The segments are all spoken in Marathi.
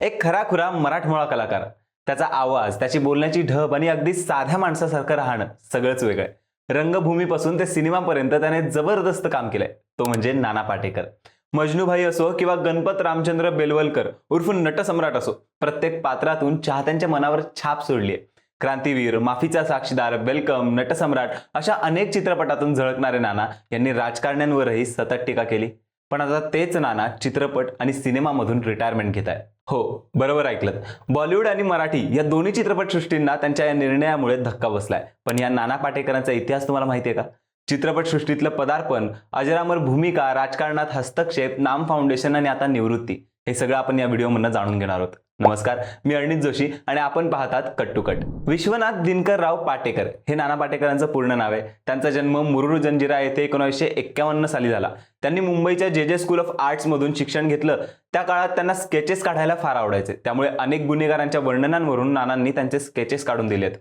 एक खराखुरा मराठमोळा कलाकार. त्याचा आवाज त्याची बोलण्याची ढब आणि अगदी साध्या माणसासारखं राहणं सगळंच वेगळं आहे. रंगभूमीपासून ते सिनेमापर्यंत त्याने जबरदस्त काम केलंय. तो म्हणजे नाना पाटेकर. मजनूभाई असो किंवा गणपत रामचंद्र बेलवलकर उर्फ नटसम्राट असो प्रत्येक पात्रातून चाहत्यांच्या मनावर छाप सोडली आहे. क्रांतीवीर माफीचा साक्षीदार वेलकम नटसम्राट अशा अनेक चित्रपटातून झळकणारे नाना यांनी राजकारण्यांवरही सतत टीका केली. पण आता तेच नाना चित्रपट आणि सिनेमामधून रिटायरमेंट घेत आहे हो बरोबर ऐकलं बॉलिवूड आणि मराठी या दोन्ही चित्रपटसृष्टींना त्यांच्या या निर्णयामुळे धक्का बसलाय. पण या नाना पाटेकरांचा इतिहास तुम्हाला माहिती आहे का चित्रपटसृष्टीतलं पदार्पण अजरामर भूमिका राजकारणात हस्तक्षेप नाम फाउंडेशन आणि आता निवृत्ती हे सगळं आपण या व्हिडिओमधनं जाणून घेणार आहोत. नमस्कार मी अरणित जोशी आणि आपण पाहतात cut to cut Vishwanath Dinkarrao Patekar हे नाना पाटेकरांचं पूर्ण नाव आहे. त्यांचा जन्म मुरुड जंजिरा येथे एकोणीसशे एक्क्यावन्न साली झाला. त्यांनी मुंबईच्या जे जे स्कूल ऑफ आर्ट्समधून शिक्षण घेतलं. त्या काळात त्यांना स्केचेस काढायला फार आवडायचे. त्यामुळे अनेक गुन्हेगारांच्या वर्णनांवरून नानांनी त्यांचे स्केचेस काढून दिलेत.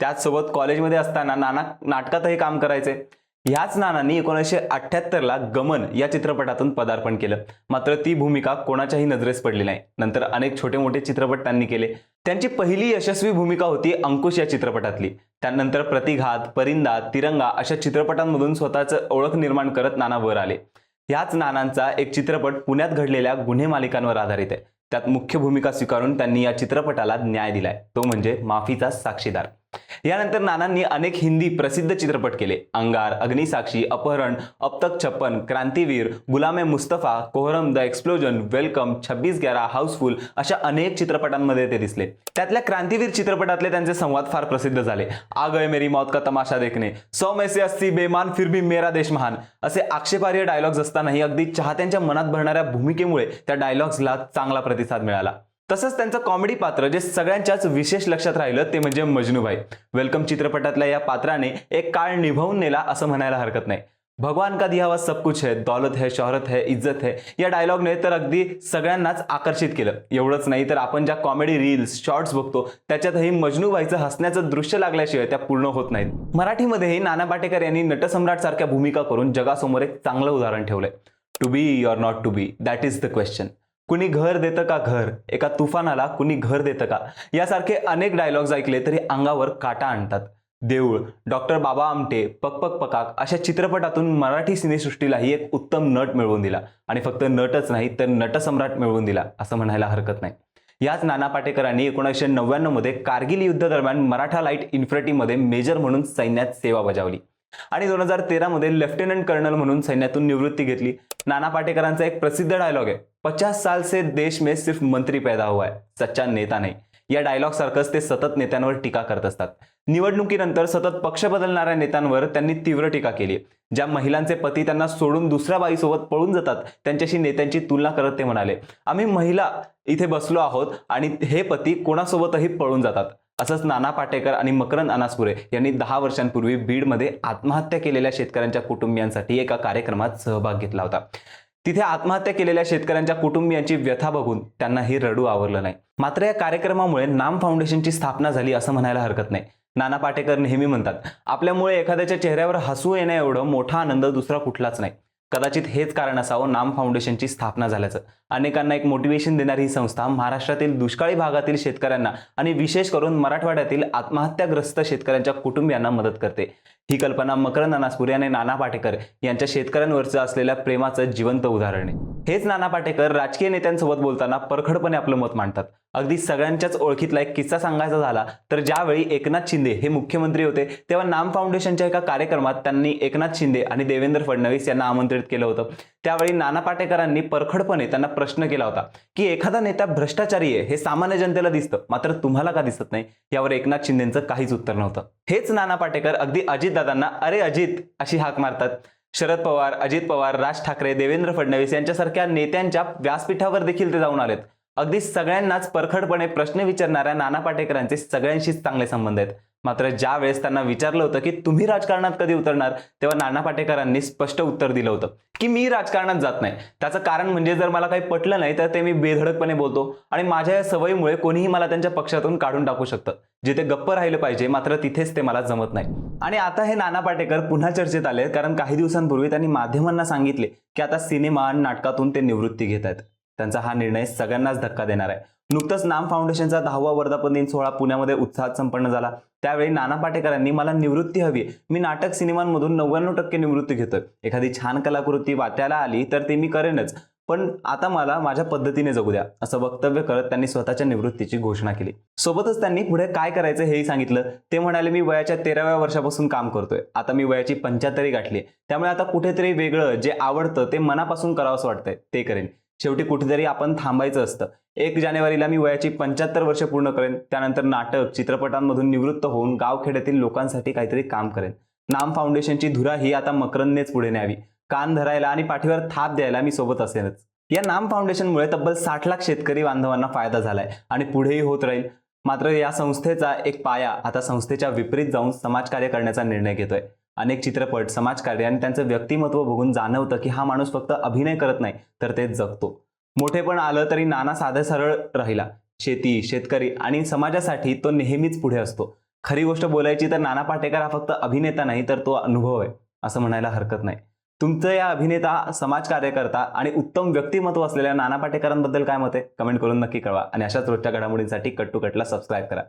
त्याचसोबत कॉलेजमध्ये असताना नाना नाटकातही काम करायचे. ह्याच नानांनी एकोणीसशे अठ्ठ्याहत्तरला गमन या चित्रपटातून पदार्पण केलं. मात्र ती भूमिका कोणाच्याही नजरेस पडली नाही. नंतर अनेक छोटे मोठे चित्रपट त्यांनी केले. त्यांची पहिली यशस्वी भूमिका होती अंकुश या चित्रपटातली. त्यानंतर प्रतिघात परिंदा तिरंगा अशा चित्रपटांमधून स्वतःचं ओळख निर्माण करत नाना वर आले. ह्याच नानांचा एक चित्रपट पुण्यात घडलेल्या गुन्हे मालिकांवर आधारित आहे. त्यात मुख्य भूमिका स्वीकारून त्यांनी या चित्रपटाला न्याय दिलाय. तो म्हणजे माफीचा साक्षीदार. यानंतर नानांनी अनेक हिंदी प्रसिद्ध चित्रपट केले. अंगार अग्निसाक्षी अपहरण Ab Tak Chhappan Krantiveer Ghulam e Mustafa Kohram the explosion welcome Chhabbis Gyarah Housefull अशा अनेक चित्रपटांमध्ये ते दिसले. त्यातल्या क्रांतीवीर चित्रपटातले त्यांचे संवाद फार प्रसिद्ध झाले. आ गए मेरी मौत का तमाशा देखणे सौ मेसे अस्सी बेमान फिर भी मेरा देश महान असे आक्षेपार्ह डायलॉग्स असतानाही अगदी चाहत्यांच्या मनात भरणाऱ्या भूमिकेमुळे त्या डायलॉग्सला चांगला प्रतिसाद मिळाला. तसंच त्यांचं कॉमेडी पात्र जे सगळ्यांच्याच विशेष लक्षात राहिलं ते म्हणजे मजनूभाई वेलकम चित्रपटातल्या या पात्राने एक काळ निभावून नेला असं म्हणायला हरकत नाही. भगवान का दिया हुआ सब कुछ है दौलत है शोहरत है इज्जत है या डायलॉगने तर अगदी सगळ्यांनाच आकर्षित केलं. एवढंच नाही तर आपण ज्या कॉमेडी रील्स शॉर्ट्स बघतो त्याच्यातही मजनूबाईचं हसण्याचं दृश्य लागल्याशिवाय त्या पूर्ण होत नाहीत. मराठीमध्येही नाना पाटेकर यांनी नटसम्राट सारख्या भूमिका करून जगासमोर एक चांगलं उदाहरण ठेवलंय. To be or not to be that is the question कुणी घर देतं का घर? एका तुफानाला कुणी घर देतं का? यासारखे अनेक डायलॉग्स ऐकले तरी अंगावर काटा आणतात. देऊळ डॉक्टर बाबा आमटे पक पक पकाक अशा चित्रपटातून मराठी सिनेसृष्टीलाही एक उत्तम नट मिळवून दिला. आणि फक्त नटच नाही तर नटसम्राट मिळवून दिला असं म्हणायला हरकत नाही. याच नाना पाटेकरांनी एकोणीसशे नव्याण्णवमध्ये कारगिल युद्ध दरम्यान मराठा लाइट इन्फंट्रीमध्ये मेजर म्हणून सैन्यात सेवा बजावली. आणि दोन हजार तेरा मध्ये लेफ्टनंट कर्नल म्हणून सैन्यातून निवृत्ती घेतली. नाना पाटेकरांचा एक प्रसिद्ध डायलॉग आहे. पचास साल से देश में सिर्फ मंत्री पैदा हुआ है सच्चा नेता नाही. या डायलॉग सारखंच ते सतत नेत्यांवर टीका करत असतात. निवडणुकीनंतर सतत पक्ष बदलणाऱ्या नेत्यांवर त्यांनी तीव्र टीका केली ज्या महिलांचे पती त्यांना सोडून दुसऱ्या बाईसोबत पळून जातात त्यांच्याशी नेत्यांची तुलना करत ते म्हणाले आम्ही महिला इथे बसलो आहोत आणि हे पती कोणासोबतही पळून जातात. असंच नाना पाटेकर आणि मकरंद अनासपुरे यांनी दहा वर्षांपूर्वी बीडमध्ये आत्महत्या केलेल्या शेतकऱ्यांच्या कुटुंबियांसाठी एका कार्यक्रमात सहभाग घेतला होता. तिथे आत्महत्या केलेल्या शेतकऱ्यांच्या कुटुंबियांची व्यथा बघून त्यांनाही रडू आवरलं नाही. मात्र या कार्यक्रमामुळे नाम फाउंडेशनची स्थापना झाली असं म्हणायला हरकत नाही. नाना पाटेकर नेहमी म्हणतात आपल्यामुळे एखाद्याच्या चेहऱ्यावर हसू येण्या एवढं मोठा आनंद दुसरा कुठलाच नाही. कदाचित हेच कारण असावं नाम फाउंडेशनची स्थापना झाल्याचं. अनेकांना एक मोटिवेशन देणारी ही संस्था महाराष्ट्रातील दुष्काळी भागातील शेतकऱ्यांना आणि विशेष करून मराठवाड्यातील आत्महत्याग्रस्त शेतकऱ्यांच्या कुटुंबियांना मदत करते. ही कल्पना मकरंद अनासपुरे आणि नाना पाटेकर यांच्या शेतकऱ्यांवरचं असलेल्या प्रेमाचं जिवंत उदाहरण आहे. हेच नाना पाटेकर राजकीय नेत्यांसोबत बोलताना परखडपणे आपलं मत मांडतात. अगदी सगळ्यांच्याच ओळखीतला एक किस्सा सांगायचा झाला तर ज्यावेळी एकनाथ शिंदे हे मुख्यमंत्री होते तेव्हा नाम फाउंडेशनच्या एका कार्यक्रमात त्यांनी एकनाथ शिंदे आणि देवेंद्र फडणवीस यांना आमंत्रित केलं होतं. त्यावेळी नाना पाटेकरांनी परखडपणे त्यांना प्रश्न केला होता की एखादा नेता भ्रष्टाचारी आहे हे सामान्य जनतेला दिसतं मात्र तुम्हाला का दिसत नाही? यावर एकनाथ शिंदेचं काहीच उत्तर नव्हतं. हेच नाना पाटेकर अगदी अजितदादांना अरे अजित अशी हाक मारतात. शरद पवार अजित पवार राज ठाकरे देवेंद्र फडणवीस यांच्यासारख्या नेत्यांच्या व्यासपीठावर देखील ते जाऊन आलेत. अगदी सगळ्यांनाच परखडपणे प्रश्न विचारणाऱ्या नाना पाटेकरांचे सगळ्यांशीच चांगले संबंध आहेत. मात्र ज्या वेळेस त्यांना विचारलं होतं की तुम्ही राजकारणात कधी उतरणार तेव्हा नाना पाटेकरांनी स्पष्ट उत्तर दिलं होतं की मी राजकारणात जात नाही. त्याचं कारण म्हणजे जर मला काही पटलं नाही तर ते मी बेधडकपणे बोलतो आणि माझ्या या सवयीमुळे कोणीही मला त्यांच्या पक्षातून काढून टाकू शकतं. जिथे गप्प राहिलं पाहिजे मात्र तिथेच ते मला जमत नाही. आणि आता हे नाना पाटेकर पुन्हा चर्चेत आले कारण काही दिवसांपूर्वी त्यांनी माध्यमांना सांगितले की आता सिनेमा आणि नाटकातून ते निवृत्ती घेत आहेत त्यांचा हा निर्णय सगळ्यांनाच धक्का देणार आहे. नुकतंच नाम फाउंडेशनचा दहावा वर्धापन दिन सोहळा पुण्यामध्ये उत्साहात संपन्न झाला. त्यावेळी नाना पाटेकरांनी मला निवृत्ती हवी आहे. मी नाटक सिनेमांमधून नव्याण्णव टक्के निवृत्ती घेतोय. एखादी छान कलाकृती वाट्याला आली तर ते मी करेनच. पण आता मला माझ्या पद्धतीने जगू द्या. असं वक्तव्य करत त्यांनी स्वतःच्या निवृत्तीची घोषणा केली. सोबतच त्यांनी पुढे काय करायचं हेही सांगितलं. ते म्हणाले मी वयाच्या तेराव्या वर्षापासून काम करतोय. आता मी वयाची पंच्याहत्तरी गाठली त्यामुळे आता कुठेतरी वेगळं जे आवडतं ते मनापासून करावंसं वाटतंय. ते करेन. शेवटी कुठेतरी आपण थांबायचं असतं. एक जानेवारीला मी वयाची पंच्याहत्तर वर्ष पूर्ण करेन. त्यानंतर नाटक चित्रपटांमधून निवृत्त होऊन गावखेड्यातील लोकांसाठी काहीतरी काम करेन. नाम फाउंडेशनची धुरा ही आता मकरंदनेच पुढे न्यावी. कान धरायला आणि पाठीवर थाप द्यायला मी सोबत असेनच या नाम फाउंडेशनमुळे तब्बल साठ लाख शेतकरी बांधवांना फायदा झालाय आणि पुढेही होत राहील. मात्र या संस्थेचा एक पाया आता संस्थेच्या विपरीत जाऊन समाजकार्य करण्याचा निर्णय घेतोय. अनेक चित्रपट समाजकार्य आणि त्यांचं व्यक्तिमत्व बघून जाणवतं की हा माणूस फक्त अभिनय करत नाही तर ते जगतो. मोठेपण आलं तरी नाना साधे सरळ राहिला. शेती शेतकरी आणि समाजासाठी तो नेहमीच पुढे असतो. खरी गोष्ट बोलायची तर नाना पाटेकर हा फक्त अभिनेता नाही तर तो अनुभव आहे असं म्हणायला हरकत नाही. तुमचं या अभिनेता समाज कार्यकर्ता आणि उत्तम व्यक्तिमत्व असलेल्या नाना पाटेकरांबद्दल काय मत आहे? कमेंट करून नक्की कळवा आणि अशाच रोजच्या घडामोडींसाठी कट टू कटला सबस्क्राईब करा.